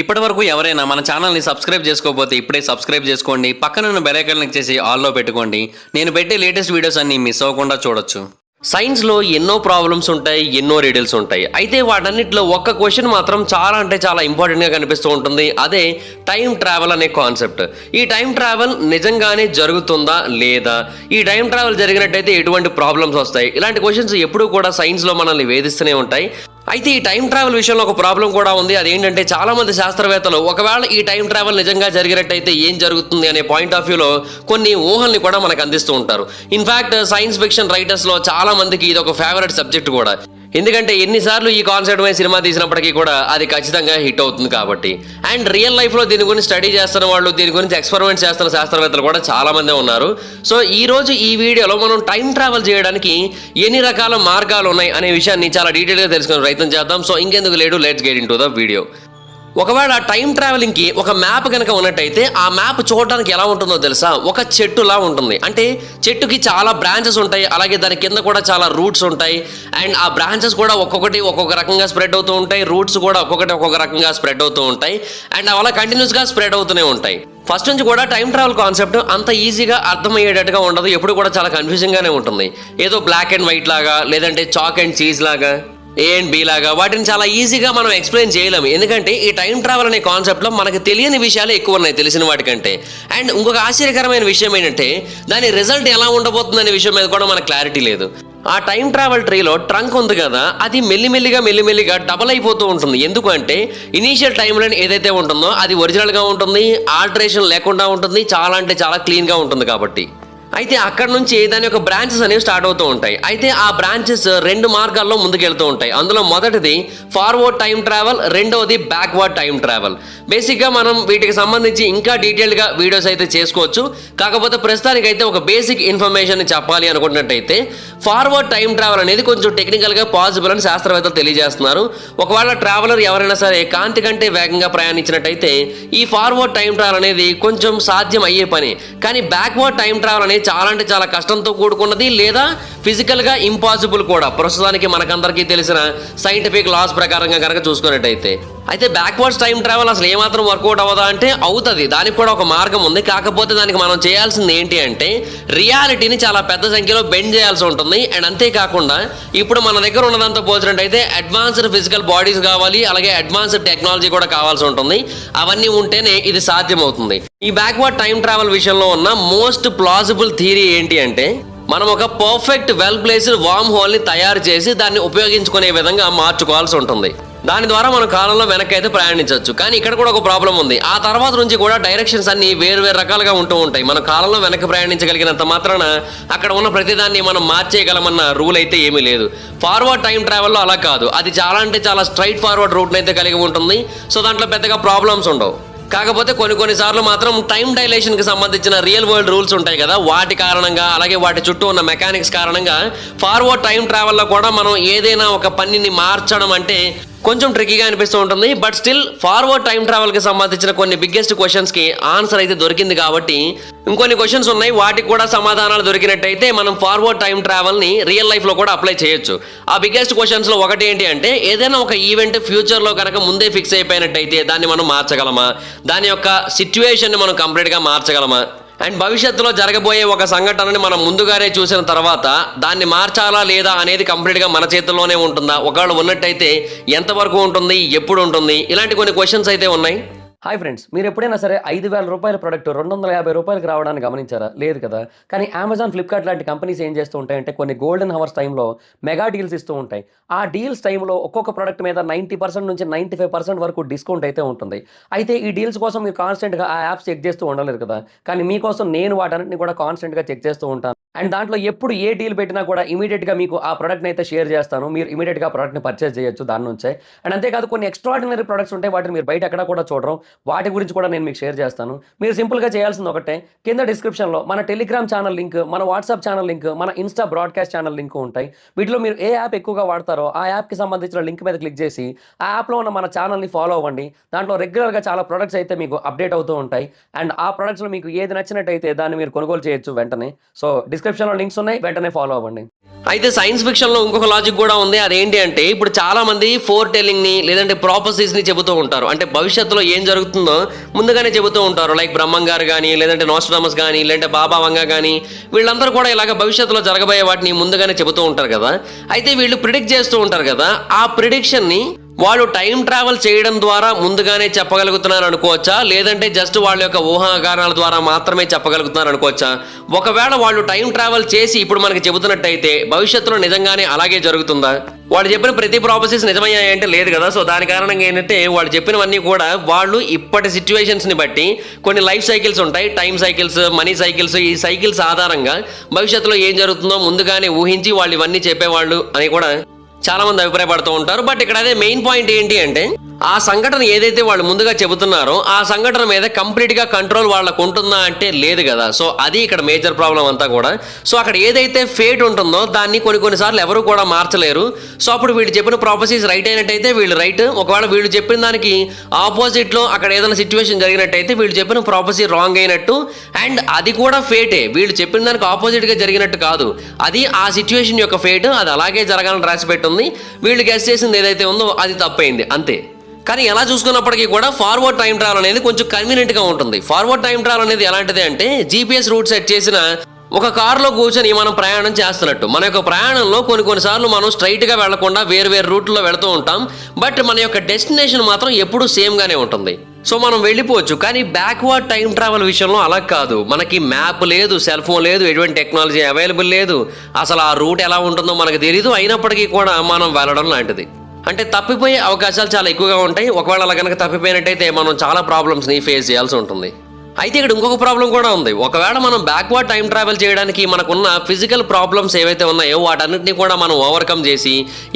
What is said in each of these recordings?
ఇప్పటి వరకు ఎవరైనా మన ఛానల్ని సబ్స్క్రైబ్ చేసుకోకపోతే ఇప్పుడే సబ్స్క్రైబ్ చేసుకోండి. పక్కన ఉన్న క్లిక్ చేసి ఆల్లో పెట్టుకోండి. నేను పెట్టే లేటెస్ట్ వీడియోస్ అన్ని మిస్ అవ్వకుండా చూడొచ్చు. సైన్స్లో ఎన్నో ప్రాబ్లమ్స్ ఉంటాయి ఎన్నో రీడిల్స్ ఉంటాయి. అయితే వాటన్నిటిలో ఒక్క క్వశ్చన్ మాత్రం చాలా అంటే చాలా ఇంపార్టెంట్గా కనిపిస్తూ ఉంటుంది. అదే టైం ట్రావెల్ అనే కాన్సెప్ట్ ఈ టైం ట్రావెల్ నిజంగానే జరుగుతుందా లేదా? ఈ టైం ట్రావెల్ జరిగినట్టయితే ఎటువంటి ప్రాబ్లమ్స్ వస్తాయి? ఇలాంటి క్వశ్చన్స్ ఎప్పుడూ కూడా సైన్స్లో మనల్ని వేధిస్తూనే ఉంటాయి. అయితే ఈ టైం ట్రావెల్ విషయంలో ఒక ప్రాబ్లం కూడా ఉంది. అదేంటంటే చాలా మంది శాస్త్రవేత్తలు ఒకవేళ ఈ టైం ట్రావెల్ నిజంగా జరిగినట్టయితే ఏం జరుగుతుంది అనే పాయింట్ ఆఫ్ వ్యూలో కొన్ని ఊహల్ని కూడా మనకు అందిస్తూ ఉంటారు. ఇన్ఫాక్ట్ సైన్స్ ఫిక్షన్ రైటర్స్లో చాలా మందికి ఇది ఒక ఫేవరెట్ సబ్జెక్ట్ కూడా. ఎందుకంటే ఎన్నిసార్లు ఈ కాన్సెప్ట్ మీద సినిమా తీసినప్పటికీ కూడా అది ఖచ్చితంగా హిట్ అవుతుంది కాబట్టి. అండ్ రియల్ లైఫ్లో దీని గురించి స్టడీ చేస్తున్న వాళ్ళు దీని గురించి ఎక్స్పెరిమెంట్ చేస్తున్న శాస్త్రవేత్తలు కూడా చాలా మందే ఉన్నారు. సో ఈ రోజు ఈ వీడియోలో మనం టైం ట్రావెల్ చేయడానికి ఎన్ని రకాల మార్గాలు ఉన్నాయి అనే విషయాన్ని చాలా డీటెయిల్గా తెలుసుకునే ప్రయత్నం చేద్దాం. సో ఇంకెందుకు లేడు let's get into the video ఒకవేళ టైం ట్రావెలింగ్కి ఒక మ్యాప్ కనుక ఉన్నట్టయితే ఆ మ్యాప్ చూడడానికి ఎలా ఉంటుందో తెలుసా? ఒక చెట్టులా ఉంటుంది. అంటే చెట్టుకి చాలా బ్రాంచెస్ ఉంటాయి. అలాగే దాని కింద కూడా చాలా రూట్స్ ఉంటాయి. అండ్ ఆ బ్రాంచెస్ కూడా ఒక్కొక్కటి ఒక్కొక్క రకంగా స్ప్రెడ్ అవుతూ ఉంటాయి. రూట్స్ కూడా ఒక్కొక్కటి ఒక్కొక్క రకంగా స్ప్రెడ్ అవుతూ ఉంటాయి. అండ్ అలా కంటిన్యూస్గా స్ప్రెడ్ అవుతూనే ఉంటాయి. ఫస్ట్ నుంచి కూడా టైం ట్రావెల్ కాన్సెప్ట్ అంత ఈజీగా అర్థమయ్యేటట్టుగా ఉండదు. ఎప్పుడు కూడా చాలా కన్ఫ్యూజింగ్గానే ఉంటుంది. ఏదో బ్లాక్ అండ్ వైట్ లాగా లేదంటే చాక్ అండ్ చీజ్ లాగా. ఏ అండ్ బి లాగా వాటిని చాలా ఈజీగా మనం ఎక్స్ప్లెయిన్ చేయలేము. ఎందుకంటే ఈ టైం ట్రావెల్ అనే కాన్సెప్ట్లో మనకు తెలియని విషయాలు ఎక్కువ ఉన్నాయి తెలిసిన వాటికంటే. అండ్ ఇంకొక ఆశ్చర్యకరమైన విషయం ఏంటంటే దాని రిజల్ట్ ఎలా ఉండబోతుంది అనే విషయం మీద కూడా మనకు క్లారిటీ లేదు. ఆ టైం ట్రావెల్ ట్రీలో ట్రంక్ ఉంది కదా అది మెల్లిమెల్లిగా మెల్లిమెల్లిగా డబల్ అయిపోతూ ఉంటుంది. ఎందుకంటే ఇనీషియల్ టైంలో ఏదైతే ఉంటుందో అది ఒరిజినల్గా ఉంటుంది ఆల్టరేషన్ లేకుండా ఉంటుంది చాలా అంటే చాలా క్లీన్గా ఉంటుంది కాబట్టి. అయితే అక్కడ నుంచి దాని యొక్క బ్రాంచెస్ అనేవి స్టార్ట్ అవుతూ ఉంటాయి. అయితే ఆ బ్రాంచెస్ రెండు మార్గాల్లో ముందుకెళ్తూ ఉంటాయి. అందులో మొదటిది ఫార్వర్డ్ టైం ట్రావెల్ రెండవది బ్యాక్వర్డ్ టైం ట్రావెల్ బేసిక్గా మనం వీటికి సంబంధించి ఇంకా డీటెయిల్గా వీడియోస్ అయితే చేసుకోవచ్చు. కాకపోతే ప్రస్తుతానికి అయితే ఒక బేసిక్ ఇన్ఫర్మేషన్ చెప్పాలి అనుకున్నట్టయితే ఫార్వర్డ్ టైం ట్రావెల్ అనేది కొంచెం టెక్నికల్గా పాసిబుల్ అని శాస్త్రవేత్తలు తెలియజేస్తున్నారు. ఒకవేళ ట్రావెలర్ ఎవరైనా సరే కాంతి కంటే వేగంగా ప్రయాణించినట్టయితే ఈ ఫార్వర్డ్ టైం ట్రావెల్ అనేది కొంచెం సాధ్యం అయ్యే పని. కానీ బ్యాక్వర్డ్ టైం ట్రావెల్ అనేది చాలా అంటే చాలా కష్టంతో కూడుకున్నది లేదా ఫిజికల్గా ఇంపాసిబుల్ కూడా. ప్రస్తుతానికి మనకందరికీ తెలిసిన సైంటిఫిక్ లాస్ ప్రకారంగా కనుక చూసుకున్నట్టయితే. అయితే బ్యాక్వర్డ్స్ టైం ట్రావెల్ అసలు ఏమాత్రం వర్కౌట్ అవ్వదా అంటే అవుతుంది. దానికి కూడా ఒక మార్గం ఉంది. కాకపోతే దానికి మనం చేయాల్సింది ఏంటి అంటే రియాలిటీని చాలా పెద్ద సంఖ్యలో బెండ్ చేయాల్సి ఉంటుంది. అండ్ అంతేకాకుండా ఇప్పుడు మన దగ్గర ఉన్నదంతా పోల్చినట్టయితే అడ్వాన్స్డ్ ఫిజికల్ బాడీస్ కావాలి అలాగే అడ్వాన్స్డ్ టెక్నాలజీ కూడా కావాల్సి ఉంటుంది. అవన్నీ ఉంటేనే ఇది సాధ్యమవుతుంది. ఈ బ్యాక్వర్డ్ టైం ట్రావెల్ విషయంలో ఉన్న మోస్ట్ ప్లాజిబుల్ థియరీ ఏంటి అంటే మనం ఒక పర్ఫెక్ట్ వెల్ ప్లేస్డ్ వామ్ హోల్ని తయారు చేసి దాన్ని ఉపయోగించుకునే విధంగా మార్చుకోవాల్సి ఉంటుంది. దాని ద్వారా మనం కాలంలో వెనక్కి అయితే ప్రయాణించవచ్చు. కానీ ఇక్కడ కూడా ఒక ప్రాబ్లం ఉంది. ఆ తర్వాత నుంచి కూడా డైరెక్షన్స్ అన్ని వేరు వేరు రకాలుగా ఉంటూ ఉంటాయి. మన కాలంలో వెనక్కి ప్రయాణించగలిగినంత మాత్రాన అక్కడ ఉన్న ప్రతిదాన్ని మనం మార్చేయగలమన్న రూల్ అయితే ఏమీ లేదు. ఫార్వర్డ్ టైం ట్రావెల్లో అలా కాదు. అది చాలా అంటే చాలా స్ట్రైట్ ఫార్వర్డ్ రూట్ని అయితే కలిగి ఉంటుంది. సో దాంట్లో పెద్దగా ప్రాబ్లమ్స్ ఉండవు. కాకపోతే కొన్ని కొన్నిసార్లు మాత్రం టైం డైలేషన్కి సంబంధించిన రియల్ వరల్డ్ రూల్స్ ఉంటాయి కదా. వాటి కారణంగా అలాగే వాటి చుట్టూ ఉన్న మెకానిక్స్ కారణంగా ఫార్వర్డ్ టైం ట్రావెల్లో కూడా మనం ఏదైనా ఒక పనిని మార్చడం అంటే కొంచెం ట్రిక్కీగా అనిపిస్తూ ఉంటుంది బట్ స్టిల్ ఫార్వర్డ్ టైం ట్రావెల్కి సంబంధించిన కొన్ని బిగ్గెస్ట్ క్వశ్చన్స్కి ఆన్సర్ అయితే దొరికింది కాబట్టి ఇంకొన్ని క్వశ్చన్స్ ఉన్నాయి వాటికి కూడా సమాధానాలు దొరికినట్టయితే మనం ఫార్వర్డ్ టైం ట్రావెల్ని రియల్ లైఫ్లో కూడా అప్లై చేయొచ్చు. ఆ బిగ్గెస్ట్ క్వశ్చన్స్లో ఒకటి ఏంటి అంటే ఏదైనా ఒక ఈవెంట్ ఫ్యూచర్లో కనుక ముందే ఫిక్స్ అయిపోయినట్టయితే దాన్ని మనం మార్చగలమా? దాని యొక్క సిచ్యువేషన్ని మనం కంప్లీట్గా మార్చగలమా? అండ్ భవిష్యత్తులో జరగబోయే ఒక సంఘటనని మనం ముందుగానే చూసిన తర్వాత దాన్ని మార్చాలా లేదా అనేది కంప్లీట్గా మన చేతుల్లోనే ఉంటుందా? ఒకవేళ ఉన్నట్టయితే ఎంతవరకు ఉంటుంది? ఎప్పుడు ఉంటుంది? ఇలాంటి కొన్ని క్వశ్చన్స్ అయితే ఉన్నాయి. హాయ్ ఫ్రెండ్స్ మీరు ఎప్పుడైనా సరే ఐదు వేల రూపాయల ప్రొడక్ట్ రెండు వందల యాభై రూపాయలకు రావడానికి గమనించారా? లేదు కదా? కానీ అమెజాన్ ఫ్లిప్కార్ట్ లాంటి కంపెనీస్ ఏం చేస్తూ ఉంటాయంటే కొన్ని గోల్డెన్ హవర్స్ టైంలో మెగా డీల్స్ ఇస్తూ ఉంటాయి. ఆ డీల్స్ టైంలో ఒక్కొక్క ప్రొడక్ట్ మీద నైంటీ పర్సెంట్ నుంచి నైంటీ ఫైవ్ పర్సెంట్ వరకు డిస్కౌంట్ అయితే ఉంటుంది. అయితే ఈ డీల్స్ కోసం మీరు కాన్స్టెంట్గా ఆ యాప్స్ చెక్ చేస్తూ ఉండలేరు కదా? కానీ మీకోసం నేను వాటన్నిటిని కూడా కాన్స్టెంట్గా చెక్ చేస్తూ ఉంటాను. అండ్ దాంట్లో ఎప్పుడు ఏ డీల్ పెట్టినా కూడా ఇమీడియట్గా మీకు ఆ ప్రోడక్ట్ని అయితే షేర్ చేస్తాను. మీరు ఇమీడియట్గా ప్రోడక్ట్ని పర్చేస్ చేయొచ్చు దాని నుంచే. అండ్ అంతేకాదు కొన్ని ఎక్స్ట్రాడినరీ ప్రొడక్ట్స్ ఉంటాయి వాటిని మీరు బయట ఎక్కడ కూడా చూడరు. వాటి గురించి కూడా నేను మీకు షేర్ చేస్తాను. మీరు సింపుల్గా చేయాల్సింది ఒకటే. కింద డిస్క్రిప్షన్లో మన టెలిగ్రామ్ ఛానల్ లింక్ మన వాట్సాప్ ఛానల్ లింక్ మన ఇన్స్టా బ్రాడ్కాస్ట్ ఛానల్ లింక్ ఉంటాయి. వీటిలో మీరు ఏ యాప్ ఎక్కువగా వాడతారో ఆ యాప్కి సంబంధించిన లింక్ మీద క్లిక్ చేసి ఆ యాప్లో ఉన్న మన ఛానల్ని ఫాలో అవ్వండి. దాంట్లో రెగ్యులర్గా చాలా ప్రొడక్ట్స్ అయితే మీకు అప్డేట్ అవుతూ ఉంటాయి. అండ్ ఆ ప్రొడక్ట్స్లో మీకు ఏది నచ్చినట్టయితే దాన్ని మీరు కొనుగోలు చేయొచ్చు వెంటనే. సో డిస్క్రిప్షన్లో లింక్స్ ఉన్నాయి వెంటనే ఫాలో అవ్వండి. అయితే సైన్స్ ఫిక్షన్లో ఇంకొక లాజిక్ కూడా ఉంది. అదేంటి అంటే ఇప్పుడు చాలా మంది ఫోర్ టెల్లింగ్ని లేదంటే ప్రాపర్సీస్ని చెబుతూ ఉంటారు. అంటే భవిష్యత్తులో ఏం జరుగుతుంది ముందుగానే చెబుతూ ఉంటారు. లైక్ బ్రహ్మం గారు కానీ లేదంటే నోస్ట్రామస్ కానీ లేదంటే బాబా వంగ కానీ వీళ్ళందరూ కూడా ఇలాగ భవిష్యత్తులో జరగబోయే వాటిని ముందుగానే చెబుతూ ఉంటారు కదా. అయితే వీళ్ళు ప్రిడిక్ట్ చేస్తూ ఉంటారు కదా ఆ ప్రిడిక్షన్ని వాళ్ళు టైం ట్రావెల్ చేయడం ద్వారా ముందుగానే చెప్పగలుగుతున్నారు అనుకోవచ్చా? లేదంటే జస్ట్ వాళ్ళ యొక్క ఊహాగానాల ద్వారా మాత్రమే చెప్పగలుగుతున్నారు అనుకోవచ్చా? ఒకవేళ వాళ్ళు టైం ట్రావెల్ చేసి ఇప్పుడు మనకి చెబుతున్నట్టయితే భవిష్యత్తులో నిజంగానే అలాగే జరుగుతుందా? వాళ్ళు చెప్పిన ప్రతి ప్రాపర్టీస్ నిజమయ్యాయంటే లేదు కదా? సో దాని కారణంగా ఏంటంటే వాళ్ళు చెప్పినవన్నీ కూడా వాళ్ళు ఇప్పటి సిచ్యువేషన్స్ని బట్టి కొన్ని లైఫ్ సైకిల్స్ ఉంటాయి. టైం సైకిల్స్ మనీ సైకిల్స్ ఈ సైకిల్స్ ఆధారంగా భవిష్యత్తులో ఏం జరుగుతుందో ముందుగానే ఊహించి వాళ్ళు ఇవన్నీ చెప్పేవాళ్ళు అని కూడా చాలా మంది అభిప్రాయపడుతూ ఉంటారు. బట్ ఇక్కడ అదే మెయిన్ పాయింట్ ఏంటి అంటే ఆ సంఘటన ఏదైతే వాళ్ళు ముందుగా చెబుతున్నారో ఆ సంఘటన మీద కంప్లీట్గా కంట్రోల్ వాళ్ళకు ఉంటుందా అంటే లేదు కదా. సో అది ఇక్కడ మేజర్ ప్రాబ్లం అంతా కూడా. సో అక్కడ ఏదైతే ఫేట్ ఉంటుందో దాన్ని కొన్ని కొన్నిసార్లు ఎవరు కూడా మార్చలేరు. సో అప్పుడు వీళ్ళు చెప్పిన ప్రాపసీస్ రైట్ అయినట్టయితే వీళ్ళు రైట్ ఒకవేళ వీళ్ళు చెప్పిన దానికి ఆపోజిట్లో అక్కడ ఏదైనా సిచ్యువేషన్ జరిగినట్టయితే వీళ్ళు చెప్పిన ప్రాపసీ రాంగ్ అయినట్టు. అండ్ అది కూడా ఫేటే వీళ్ళు చెప్పిన దానికి ఆపోజిట్గా జరిగినట్టు కాదు. అది ఆ సిచ్యువేషన్ యొక్క ఫేట్ అది అలాగే జరగాలని రాసిపెట్టు రాసి వీళ్ళు గెస్ట్ చేసింది ఏదైతే ఉందో అది తప్పైంది. అంతే. కానీ ఎలా చూసుకున్నప్పటికీ కూడా ఫార్వర్డ్ టైం ట్రావెల్ అనేది కొంచెం కన్వీనియంట్గా ఉంటుంది. ఫార్వర్డ్ టైం ట్రావెల్ అనేది ఎలాంటిది అంటే జీపీఎస్ రూట్ సెట్ చేసిన ఒక కారులో కూర్చొని మనం ప్రయాణం చేస్తున్నట్టు. మన యొక్క ప్రయాణంలో కొన్ని కొన్నిసార్లు మనం స్ట్రైట్గా వెళ్ళకుండా వేరు వేరు రూట్లో వెళ్తూ ఉంటాం. బట్ మన యొక్క డెస్టినేషన్ మాత్రం ఎప్పుడూ సేమ్గానే ఉంటుంది. సో మనం వెళ్ళిపోవచ్చు. కానీ బ్యాక్వర్డ్ టైం ట్రావెల్ విషయంలో అలా కాదు. మనకి మ్యాప్ లేదు సెల్ ఫోన్ లేదు ఎటువంటి టెక్నాలజీ అవైలబుల్ లేదు. అసలు ఆ రూట్ ఎలా ఉంటుందో మనకు తెలియదు అయినప్పటికీ కూడా మనం వెళ్ళడం లాంటిది. అంటే తప్పిపోయే అవకాశాలు చాలా ఎక్కువగా ఉంటాయి. ఒకవేళ అలా కనుక తప్పిపోయినట్టయితే మనం చాలా ప్రాబ్లమ్స్ని ఫేస్ చేయాల్సి ఉంటుంది. అయితే ఇక్కడ ఇంకొక ప్రాబ్లం కూడా ఉంది. ఒకవేళ మనం బ్యాక్వర్డ్ టైం ట్రావెల్ చేయడానికి మనకున్న ఫిజికల్ ప్రాబ్లమ్స్ ఏవైతే ఉన్నాయో వాటన్నిటిని కూడా మనం ఓవర్కమ్ చేసి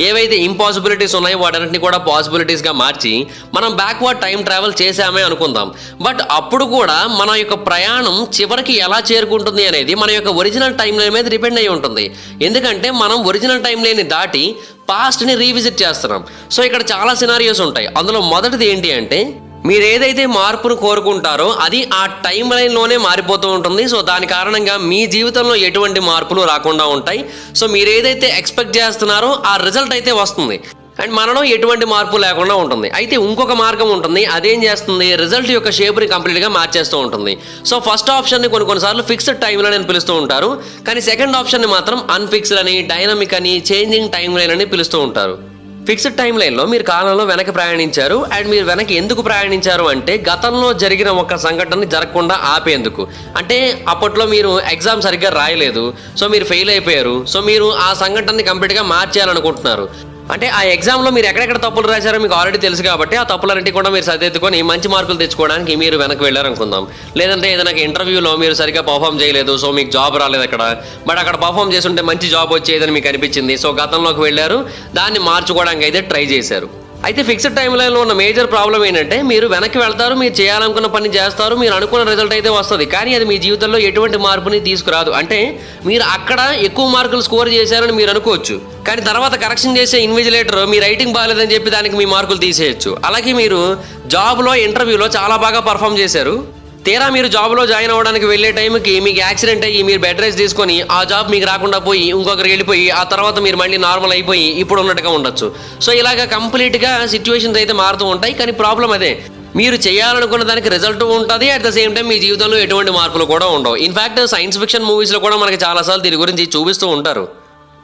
ఏవైతే ఇంపాసిబిలిటీస్ ఉన్నాయో వాటన్నిటిని కూడా పాసిబిలిటీస్గా మార్చి మనం బ్యాక్వర్డ్ టైం ట్రావెల్ చేసామే అనుకుందాం. బట్ అప్పుడు కూడా మన యొక్క ప్రయాణం చివరికి ఎలా చేరుకుంటుంది అనేది మన యొక్క ఒరిజినల్ టైం లైన్ మీద డిపెండ్ అయి ఉంటుంది. ఎందుకంటే మనం ఒరిజినల్ టైం లైన్ని దాటి పాస్ట్ని రీవిజిట్ చేస్తున్నాం. సో ఇక్కడ చాలా సినారియోస్ ఉంటాయి. అందులో మొదటిది ఏంటి అంటే మీరు ఏదైతే మార్పును కోరుకుంటారో అది ఆ టైం లైన్లోనే మారిపోతూ ఉంటుంది. సో దాని కారణంగా మీ జీవితంలో ఎటువంటి మార్పులు రాకుండా ఉంటాయి. సో మీరు ఏదైతే ఎక్స్పెక్ట్ చేస్తున్నారో ఆ రిజల్ట్ అయితే వస్తుంది. అండ్ మనలో ఎటువంటి మార్పు లేకుండా ఉంటుంది. అయితే ఇంకొక మార్గం ఉంటుంది. అదేం చేస్తుంది? రిజల్ట్ యొక్క షేప్ని కంప్లీట్గా మార్చేస్తూ ఉంటుంది. సో ఫస్ట్ ఆప్షన్ని కొన్ని కొన్నిసార్లు ఫిక్స్డ్ టైంలో నేను అని పిలుస్తూ ఉంటారు. కానీ సెకండ్ ఆప్షన్ని మాత్రం అన్ఫిక్స్డ్ అని డైనమిక్ అని చేంజింగ్ టైం లైన్ అని పిలుస్తూ ఉంటారు. ఫిక్స్డ్ టైం లైన్లో మీరు కాలంలో వెనక్కి ప్రయాణించారు. అండ్ మీరు వెనక్కి ఎందుకు ప్రయాణించారు అంటే గతంలో జరిగిన ఒక సంఘటనని జరగకుండా ఆపేందుకు. అంటే అప్పట్లో మీరు ఎగ్జామ్ సరిగ్గా రాయలేదు. సో మీరు ఫెయిల్ అయిపోయారు. సో మీరు ఆ సంఘటనని కంప్లీట్గా మార్చేయాలనుకుంటున్నారు. అంటే ఆ ఎగ్జామ్లో మీరు ఎక్కడెక్కడ తప్పులు రాశారో మీకు ఆల్రెడీ తెలుసు కాబట్టి ఆ తప్పులన్నింటి కూడా మీరు సరిదిద్దుకొని మంచి మార్కులు తెచ్చుకోవడానికి మీరు వెనక్కి వెళ్ళారనుకుందాం. లేదంటే ఏదైనా ఇంటర్వ్యూలో మీరు సరిగ్గా పర్ఫామ్ చేయలేదు సో మీకు జాబ్ రాలేదు అక్కడ. బట్ అక్కడ పర్ఫామ్ చేస్తుంటే మంచి జాబ్ వచ్చేదని మీకు అనిపించింది. సో గతంలోకి వెళ్ళారు దాన్ని మార్చుకోవడానికి అయితే ట్రై చేశారు. అయితే ఫిక్స్డ్ టైం లైన్లో ఉన్న మేజర్ ప్రాబ్లం ఏంటంటే మీరు వెనక్కి వెళ్తారు మీరు చేయాలనుకున్న పని చేస్తారు మీరు అనుకున్న రిజల్ట్ అయితే వస్తుంది. కానీ అది మీ జీవితంలో ఎటువంటి మార్పుని తీసుకురాదు. అంటే మీరు అక్కడ ఎక్కువ మార్కులు స్కోర్ చేశారని మీరు అనుకోవచ్చు. కానీ తర్వాత కరెక్షన్ చేసే ఇన్విజిలేటర్ మీ రైటింగ్ బాగాలేదని చెప్పి దానికి మీ మార్కులు తీసేయచ్చు. అలాగే మీరు జాబ్లో ఇంటర్వ్యూలో చాలా బాగా పర్ఫామ్ చేశారు. తీరా మీరు జాబ్లో జాయిన్ అవ్వడానికి వెళ్ళే టైంకి మీకు యాక్సిడెంట్ అయ్యి మీరు బెడ్ రెస్ట్ తీసుకొని ఆ జాబ్ మీకు రాకుండా పోయి ఇంకొకరికి వెళ్ళిపోయి ఆ తర్వాత మీరు మళ్ళీ నార్మల్ అయిపోయి ఇప్పుడు ఉన్నట్టుగా ఉండొచ్చు. సో ఇలాగ కంప్లీట్గా సిచ్యువేషన్స్ అయితే మారుతూ ఉంటాయి కానీ ప్రాబ్లం అదే. మీరు చేయాలనుకున్న దానికి రిజల్ట్ ఉంటుంది అట్ ద సేమ్ టైం మీ జీవితంలో ఎటువంటి మార్పులు కూడా ఉండవు. ఇన్ఫాక్ట్ సైన్స్ ఫిక్షన్ మూవీస్లో కూడా మనకి చాలాసార్లు దీని గురించి చూపిస్తూ ఉంటారు.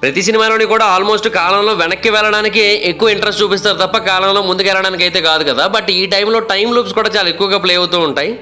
ప్రతి సినిమాలోని కూడా ఆల్మోస్ట్ కాలంలో వెనక్కి వెళ్ళడానికి ఎక్కువ ఇంట్రెస్ట్ చూపిస్తారు తప్ప కాలంలో ముందుకు వెళ్ళడానికి అయితే కాదు కదా. బట్ ఈ టైంలో టైం లూప్స్ కూడా చాలా ఎక్కువగా ప్లే అవుతూ ఉంటాయి.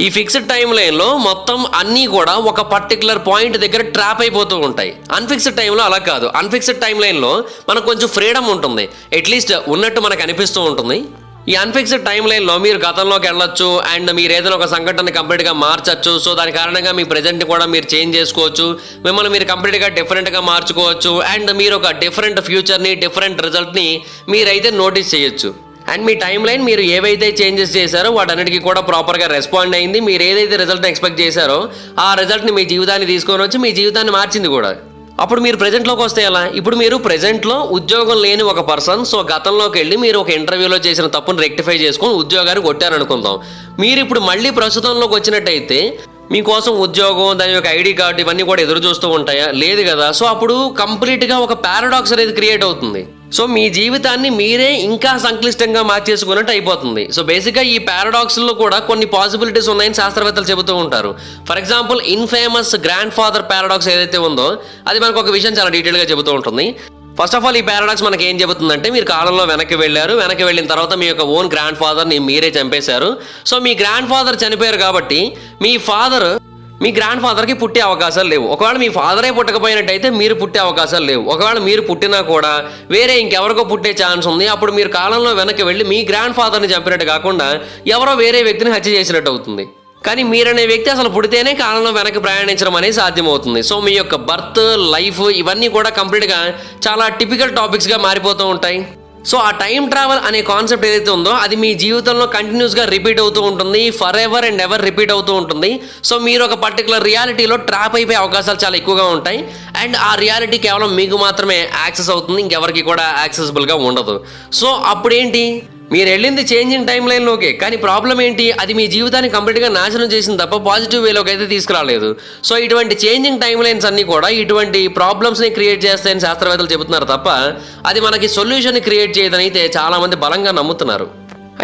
ఈ ఫిక్స్డ్ టైం లైన్లో మొత్తం అన్నీ కూడా ఒక పర్టికులర్ పాయింట్ దగ్గర ట్రాప్ అయిపోతూ ఉంటాయి. అన్ఫిక్స్డ్ టైంలో అలా కాదు. అన్ఫిక్స్డ్ టైం లైన్లో మనకు కొంచెం ఫ్రీడమ్ ఉంటుంది. అట్లీస్ట్ ఉన్నట్టు మనకు అనిపిస్తూ ఉంటుంది. ఈ అన్ఫిక్స్డ్ టైం లైన్లో మీరు గతంలోకి వెళ్ళొచ్చు. అండ్ మీరు ఏదైనా ఒక సంఘటన కంప్లీట్గా మార్చచ్చు. సో దాని కారణంగా మీ ప్రజెంట్ కూడా మీరు చేంజ్ చేసుకోవచ్చు. మిమ్మల్ని మీరు కంప్లీట్గా డిఫరెంట్గా మార్చుకోవచ్చు. అండ్ మీరు ఒక డిఫరెంట్ ఫ్యూచర్ని డిఫరెంట్ రిజల్ట్ని మీరైతే నోటీస్ చేయొచ్చు. అండ్ మీ టైం లైన్ మీరు ఏవైతే చేంజెస్ చేశారో వాటన్నిటికీ కూడా ప్రాపర్గా రెస్పాండ్ అయింది. మీరు ఏదైతే రిజల్ట్ ఎక్స్పెక్ట్ చేశారో ఆ రిజల్ట్ని మీ జీవితాన్ని తీసుకొని వచ్చి మీ జీవితాన్ని మార్చింది కూడా. అప్పుడు మీరు ప్రెజెంట్లోకి వస్తే ఎలా? ఇప్పుడు మీరు ప్రెజెంట్లో ఉద్యోగం లేని ఒక పర్సన్ సో గతంలోకి వెళ్ళి మీరు ఒక ఇంటర్వ్యూలో చేసిన తప్పును రెక్టిఫై చేసుకొని ఉద్యోగాన్ని కొట్టారనుకుందాం. మీరు ఇప్పుడు మళ్ళీ ప్రస్తుతంలోకి వచ్చినట్టయితే మీకోసం ఉద్యోగం దాని యొక్క ఐడి కార్డు ఇవన్నీ కూడా ఎదురు చూస్తూ ఉంటాయా? లేదు కదా. సో అప్పుడు కంప్లీట్గా ఒక పారాడాక్స్ అనేది క్రియేట్ అవుతుంది. సో మీ జీవితాన్ని మీరే ఇంకా సంక్లిష్టంగా మార్చేసుకున్నట్టు అయిపోతుంది. సో బేసిక్గా ఈ పారాడాక్స్లో కూడా కొన్ని పాసిబిలిటీస్ ఉన్నాయని శాస్త్రవేత్తలు చెబుతూ ఉంటారు. For example infamous grandfather paradox ఏదైతే ఉందో అది మనకు ఒక విషయం చాలా డీటెయిల్గా చెబుతూ ఉంటుంది. ఫస్ట్ ఆఫ్ ఆల్ ఈ పారాడాక్స్ మనకి ఏం చెబుతుందంటే మీరు కాలంలో వెనక్కి వెళ్ళారు వెనక్కి వెళ్ళిన తర్వాత మీ యొక్క ఓన్ గ్రాండ్ ఫాదర్ని మీరే చంపేశారు. సో మీ గ్రాండ్ ఫాదర్ చనిపోయారు కాబట్టి మీ ఫాదర్ మీ గ్రాండ్ ఫాదర్కి పుట్టే అవకాశాలు లేవు. ఒకవేళ మీ ఫాదరే పుట్టకపోయినట్టయితే మీరు పుట్టే అవకాశాలు లేవు. ఒకవేళ మీరు పుట్టినా కూడా వేరే ఇంకెవరికో పుట్టే ఛాన్స్ ఉంది. అప్పుడు మీరు కాలంలో వెనక్కి వెళ్ళి మీ గ్రాండ్ ఫాదర్ని చంపినట్టు కాకుండా ఎవరో వేరే వ్యక్తిని హత్య చేసినట్టు అవుతుంది. కానీ మీరనే వ్యక్తి అసలు పుడితేనే కాలంలో వెనక్కి ప్రయాణించడం అనేది సాధ్యమవుతుంది. సో మీ యొక్క బర్త్ లైఫ్ ఇవన్నీ కూడా కంప్లీట్గా చాలా టిపికల్ టాపిక్స్గా మారిపోతూ ఉంటాయి. సో ఆ టైం ట్రావెల్ అనే కాన్సెప్ట్ ఏదైతే ఉందో అది మీ జీవితంలో కంటిన్యూస్గా రిపీట్ అవుతూ ఉంటుంది forever and ever repeat అవుతూ ఉంటుంది. సో మీరు ఒక పర్టికులర్ రియాలిటీలో ట్రాప్ అయిపోయే అవకాశాలు చాలా ఎక్కువగా ఉంటాయి. అండ్ ఆ రియాలిటీ కేవలం మీకు మాత్రమే యాక్సెస్ అవుతుంది ఇంకెవరికి కూడా యాక్సెసిబుల్గా ఉండదు. సో అప్పుడేంటి? మీరు వెళ్ళింది చేంజింగ్ టైం లైన్లోకే కానీ ప్రాబ్లం ఏంటి? అది మీ జీవితాన్ని కంప్లీట్గా నాశనం చేసింది తప్ప పాజిటివ్ వేలోకి అయితే తీసుకురాలేదు. సో ఇటువంటి చేంజింగ్ టైం లైన్స్ అన్నీ కూడా ఇటువంటి ప్రాబ్లమ్స్ని క్రియేట్ చేస్తాయని శాస్త్రవేత్తలు చెబుతున్నారు తప్ప అది మనకి సొల్యూషన్ క్రియేట్ చేయదని అయితే చాలామంది బలంగా నమ్ముతున్నారు.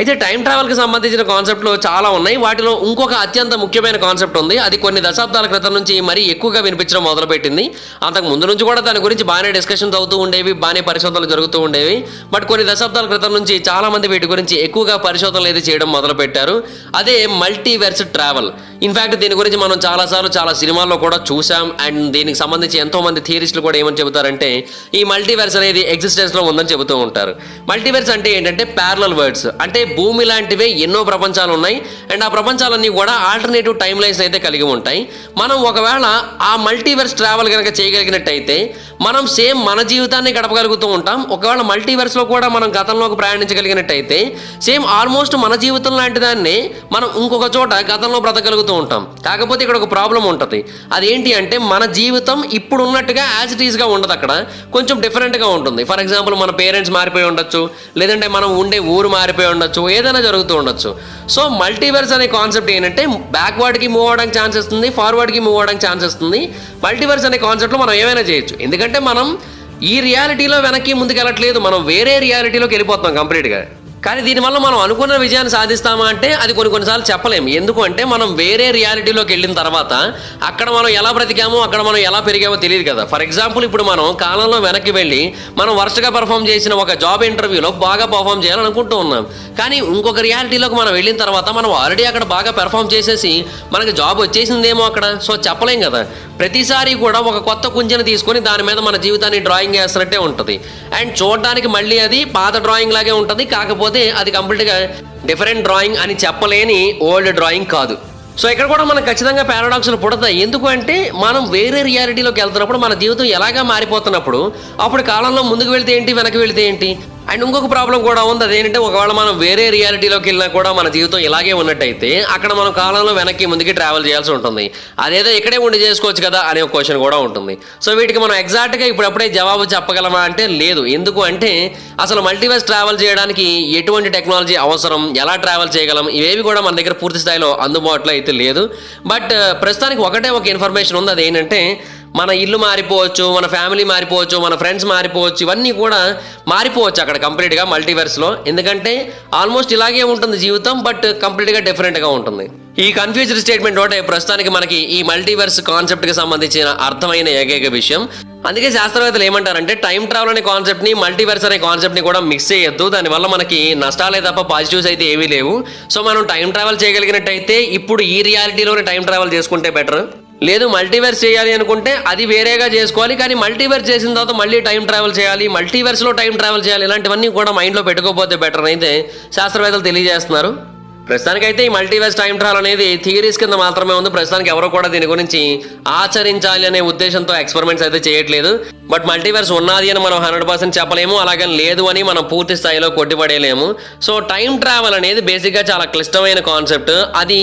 అయితే టైం ట్రావెల్కి సంబంధించిన కాన్సెప్ట్లు చాలా ఉన్నాయి. వాటిలో ఇంకొక అత్యంత ముఖ్యమైన కాన్సెప్ట్ ఉంది. అది కొన్ని దశాబ్దాల క్రితం నుంచి మరీ ఎక్కువగా వినిపించడం మొదలుపెట్టింది. అంతకు ముందు నుంచి కూడా దాని గురించి బాగానే డిస్కషన్స్ అవుతూ ఉండేవి బాగానే పరిశోధనలు జరుగుతూ ఉండేవి. బట్ కొన్ని దశాబ్దాల క్రితం నుంచి చాలా మంది వీటి గురించి ఎక్కువగా పరిశోధనలు అయితే చేయడం మొదలుపెట్టారు. అదే మల్టీవర్స్ ట్రావెల్. ఇన్ఫాక్ట్ దీని గురించి మనం చాలాసార్లు చాలా సినిమాల్లో కూడా చూసాం అండ్ దీనికి సంబంధించి ఎంతో మంది థియరిస్టులు కూడా ఏమని చెబుతారంటే ఈ మల్టీవర్స్ అనేది ఎగ్జిస్టెన్స్లో ఉందని చెబుతూ ఉంటారు. మల్టీవర్స్ అంటే ఏంటంటే ప్యారలల్ వర్డ్స్ అంటే భూమి లాంటివే ఎన్నో ప్రపంచాలు ఉన్నాయి అండ్ ఆ ప్రపంచాలన్నీ కూడా ఆల్టర్నేటివ్ టైం లైన్స్ అయితే కలిగి ఉంటాయి. మనం ఒకవేళ ఆ మల్టీవర్స్ ట్రావెల్ కనుక చేయగలిగినట్టయితే మనం సేమ్ మన జీవితాన్ని గడపగలుగుతూ ఉంటాం. ఒకవేళ మల్టీవర్స్లో కూడా మనం గతంలోకి ప్రయాణించగలిగినట్టయితే సేమ్ ఆల్మోస్ట్ మన జీవితం లాంటి దాన్ని మనం ఇంకొక చోట గతంలో బ్రతకగలుగుతూ ఉంటాం. కాకపోతే ఇక్కడ ఒక ప్రాబ్లం ఉంటుంది. అదేంటి అంటే మన జీవితం ఇప్పుడు ఉన్నట్టుగా యాజ్ ఇట్ ఈస్గా ఉండదు అక్కడ. కొంచెం డిఫరెంట్గా ఉంటుంది. ఫర్ ఎగ్జాంపుల్ మన పేరెంట్స్ మారిపోయి ఉండొచ్చు. లేదంటే మనం ఉండే ఊరు మారిపోయి ఉండొచ్చు. ఏదైనా జరుగుతూ ఉండొచ్చు. సో మల్టీవర్స్ అనే కాన్సెప్ట్ ఏంటంటే బ్యాక్వర్డ్కి మూవ్ అవ్వడానికి ఛాన్స్ ఇస్తుంది ఫార్వర్డ్కి మూవ్ అవ్వడానికి ఛాన్స్ ఇస్తుంది మల్టీవర్స్ అనే కాన్సెప్ట్లో మనం ఏమైనా చేయొచ్చు. ఎందుకంటే మనం ఈ రియాలిటీలో వెనక్కి ముందుకు వెళ్ళట్లేదు మనం వేరే రియాలిటీలోకి వెళ్ళిపోతున్నాం కంప్లీట్గా కానీ దీనివల్ల మనం అనుకున్న విజయాన్ని సాధిస్తామా అంటే అది కొన్ని కొన్నిసార్లు చెప్పలేము. ఎందుకు అంటే మనం వేరే రియాలిటీలోకి వెళ్ళిన తర్వాత అక్కడ మనం ఎలా బ్రతికామో అక్కడ మనం ఎలా పెరిగామో తెలియదు కదా. ఫర్ ఎగ్జాంపుల్ ఇప్పుడు మనం కాలంలో వెనక్కి వెళ్ళి మనం వరుసగా పర్ఫామ్ చేసిన ఒక జాబ్ ఇంటర్వ్యూలో బాగా పర్ఫామ్ చేయాలనుకుంటూ ఉన్నాం. కానీ ఇంకొక రియాలిటీలోకి మనం వెళ్ళిన తర్వాత మనం ఆల్రెడీ అక్కడ బాగా పెర్ఫామ్ చేసేసి మనకి జాబ్ వచ్చేసిందేమో అక్కడ. సో చెప్పలేం కదా. ప్రతిసారి కూడా ఒక కొత్త కుంచెను తీసుకొని దాని మీద మన జీవితాన్ని డ్రాయింగ్ చేస్తున్నట్టే ఉంటుంది. అండ్ చూడడానికి మళ్ళీ అది పాత డ్రాయింగ్ లాగే ఉంటుంది. కాకపోతే అది కంప్లీట్గా డిఫరెంట్ డ్రాయింగ్ అని చెప్పలేని ఓల్డ్ డ్రాయింగ్ కాదు. సో ఇక్కడ కూడా మనకు ఖచ్చితంగా పారాడాక్స్లు పుడతాయి. ఎందుకంటే మనం వేరే రియాలిటీలోకి వెళ్తున్నప్పుడు మన జీవితం ఎలాగా మారిపోతున్నప్పుడు అప్పుడు కాలంలో ముందుకు వెళ్తే ఏంటి వెనక్కి వెళ్తే ఏంటి? అండ్ ఇంకొక ప్రాబ్లం కూడా ఉంది. అదేంటంటే ఒకవేళ మనం వేరే రియాలిటీలోకి వెళ్ళినా కూడా మన జీవితం ఇలాగే ఉన్నట్టయితే అక్కడ మనం కాలంలో వెనక్కి ముందుకి ట్రావెల్ చేయాల్సి ఉంటుంది. అదేదో ఇక్కడే ఉండి చేసుకోవచ్చు కదా అనే ఒక క్వశ్చన్ కూడా ఉంటుంది. సో వీటికి మనం ఎగ్జాక్ట్గా ఇప్పుడప్పుడే జవాబు చెప్పగలమా అంటే లేదు. ఎందుకు అంటే అసలు మల్టీవర్స్ ట్రావెల్ చేయడానికి ఎటువంటి టెక్నాలజీ అవసరం? ఎలా ట్రావెల్ చేయగలం? ఇవేవి కూడా మన దగ్గర పూర్తి స్థాయిలో అందుబాటులో అయితే లేదు. బట్ ప్రస్తుతానికి ఒకటే ఒక ఇన్ఫర్మేషన్ ఉంది. అదేంటంటే మన ఇల్లు మారిపోవచ్చు మన ఫ్యామిలీ మారిపోవచ్చు మన ఫ్రెండ్స్ మారిపోవచ్చు ఇవన్నీ కూడా మారిపోవచ్చు అక్కడ కంప్లీట్గా మల్టీవర్స్లో. ఎందుకంటే ఆల్మోస్ట్ ఇలాగే ఉంటుంది జీవితం బట్ కంప్లీట్గా డిఫరెంట్గా ఉంటుంది. ఈ కన్ఫ్యూజ్డ్ స్టేట్మెంట్ ఒకటే ప్రస్తుతానికి మనకి ఈ మల్టీవర్స్ కాన్సెప్ట్కి సంబంధించిన అర్థమైన ఏకైక విషయం. అందుకే శాస్త్రవేత్తలు ఏమంటారంటే టైం ట్రావెల్ అనే కాన్సెప్ట్ని మల్టీవర్స్ అనే కాన్సెప్ట్ని కూడా మిక్స్ చేయొద్దు. దానివల్ల మనకి నష్టాలే తప్ప పాజిటివ్స్ అయితే ఏమీ లేవు. సో మనం టైం ట్రావెల్ చేయగలిగినట్టయితే ఇప్పుడు ఈ రియాలిటీలోనే టైం ట్రావెల్ చేసుకుంటే బెటర్ లేదు మల్టీవర్స్ చేయాలి అనుకుంటే అది వేరేగా చేసుకోవాలి కానీ మల్టీవర్స్ చేసిన తర్వాత మళ్ళీ టైం ట్రావెల్ చేయాలి మల్టీవర్స్లో టైం ట్రావెల్ చేయాలి ఇలాంటివన్నీ కూడా మైండ్లో పెట్టుకోకపోతే బెటర్ అయితే శాస్త్రవేత్తలు తెలియజేస్తున్నారు. ప్రస్తుతానికైతే ఈ మల్టీవర్స్ టైం ట్రావెల్ అనేది థియరీస్ కింద మాత్రమే ఉంది. ప్రస్తుతానికి ఎవరు కూడా దీని గురించి ఆచరించాలి అనే ఉద్దేశంతో ఎక్స్పెరిమెంట్స్ అయితే చేయట్లేదు. బట్ మల్టీవర్స్ ఉన్నది అని మనం హండ్రెడ్ పర్సెంట్ చెప్పలేము. అలాగే లేదు అని మనం పూర్తి స్థాయిలో కొట్టిపడేయలేము. సో టైం ట్రావెల్ అనేది బేసిక్గా చాలా క్లిష్టమైన కాన్సెప్ట్ అది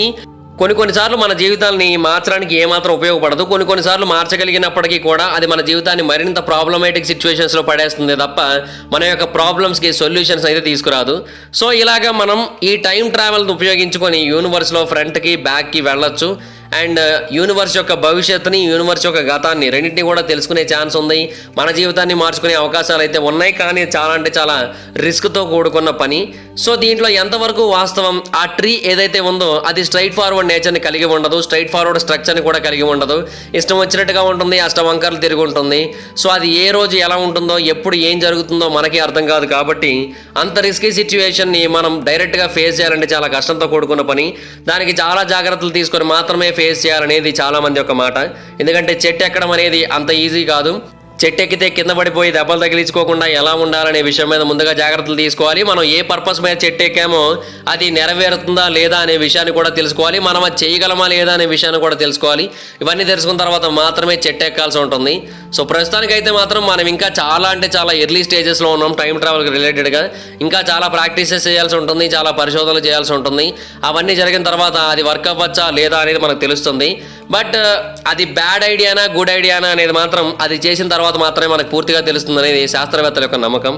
కొన్ని కొన్నిసార్లు మన జీవితాన్ని మార్చడానికి ఏమాత్రం ఉపయోగపడదు. కొన్ని కొన్నిసార్లు మార్చగలిగినప్పటికీ కూడా అది మన జీవితాన్ని మరింత ప్రాబ్లమేటిక్ సిచ్యువేషన్స్లో పడేస్తుంది తప్ప మన యొక్క ప్రాబ్లమ్స్కి సొల్యూషన్స్ అయితే తీసుకురాదు. సో ఇలాగా మనం ఈ టైం ట్రావెల్ని ఉపయోగించుకొని యూనివర్స్లో ఫ్రంట్కి బ్యాక్కి వెళ్ళొచ్చు. అండ్ uh, యూనివర్స్ యొక్క భవిష్యత్తుని యూనివర్స్ యొక్క గతాన్ని రెండింటిని కూడా తెలుసుకునే ఛాన్స్ ఉంది. మన జీవితాన్ని మార్చుకునే అవకాశాలు అయితే ఉన్నాయి. కానీ చాలా అంటే చాలా రిస్క్తో కూడుకున్న పని. సో దీంట్లో ఎంతవరకు వాస్తవం? ఆ ట్రీ ఏదైతే ఉందో అది స్ట్రైట్ ఫార్వర్డ్ నేచర్ని కలిగి ఉండదు. స్ట్రైట్ ఫార్వర్డ్ స్ట్రక్చర్ని కూడా కలిగి ఉండదు. ఇష్టం వచ్చినట్టుగా ఉంటుంది. అష్టవంకర్లు తిరిగి ఉంటుంది. సో అది ఏ రోజు ఎలా ఉంటుందో ఎప్పుడు ఏం జరుగుతుందో మనకి అర్థం కాదు కాబట్టి అంత రిస్కీ సిచ్యువేషన్ని మనం డైరెక్ట్గా ఫేస్ చేయాలంటే చాలా కష్టంతో కూడుకున్న పని. దానికి చాలా జాగ్రత్తలు తీసుకొని మాత్రమే ఫేస్ చేయాలనేది చాలా మంది మాట. ఎందుకంటే చెట్టు ఎక్కడం అనేది అంత ఈజీ కాదు. చెట్టు ఎక్కితే కింద పడిపోయి దెబ్బలు తగిలించుకోకుండా ఎలా ఉండాలనే విషయం మీద ముందుగా జాగ్రత్తలు తీసుకోవాలి. మనం ఏ పర్పస్ మీద చెట్టు ఎక్కామో అది నెరవేరుతుందా లేదా అనే విషయాన్ని కూడా తెలుసుకోవాలి. మనం అది చేయగలమా లేదా అనే విషయాన్ని కూడా తెలుసుకోవాలి. ఇవన్నీ తెలుసుకున్న తర్వాత మాత్రమే చెట్టు ఎక్కాల్సి ఉంటుంది. సో ప్రస్తుతానికైతే మాత్రం మనం ఇంకా చాలా అంటే చాలా ఎర్లీ స్టేజెస్లో ఉన్నాం. టైం ట్రావెల్కి రిలేటెడ్గా ఇంకా చాలా ప్రాక్టీసెస్ చేయాల్సి ఉంటుంది. చాలా పరిశోధనలు చేయాల్సి ఉంటుంది. అవన్నీ జరిగిన తర్వాత అది వర్క్ అవ్వచ్చా లేదా అనేది మనకు తెలుస్తుంది. బట్ అది బ్యాడ్ ఐడియానా గుడ్ ఐడియానా అనేది మాత్రం అది చేసిన తర్వాత మాత్రమే మనకు పూర్తిగా తెలుస్తుంది అనేది శాస్త్రవేత్తల యొక్క నమ్మకం.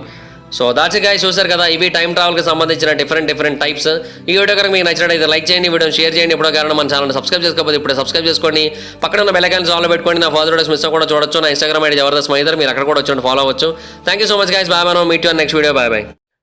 సో దాచిగా చూశారు కదా ఇవి టైం ట్రావెల్కి సంబంధించిన డిఫరెంట్ డిఫరెంట్ టైప్స్ ఈ వీడియో కనుక మీకు నచ్చినట్టయితే లైక్ చేయండి వీడియో షేర్ చేయండి. ఇప్పుడు కారణం మన ఛానల్ సబ్స్క్రైబ్ చేసుకోకపోతే ఇప్పుడు సబ్స్క్రైబ్ చేసుకోండి. పక్కన ఉన్న బెల్లకాయలు ఆన్లో పెట్టుకోండి. నా ఫాదర్ డేస్ మిస్ కూడా చూడొచ్చు. నా ఇన్స్టాగ్రామ్ ఐడి జబర్దస్త్ మైదర్ మీరు అక్కడ కూడా వచ్చి ఫాలో అవ్వచ్చు. Thank you so much guys bye మనం meet you next video bye bye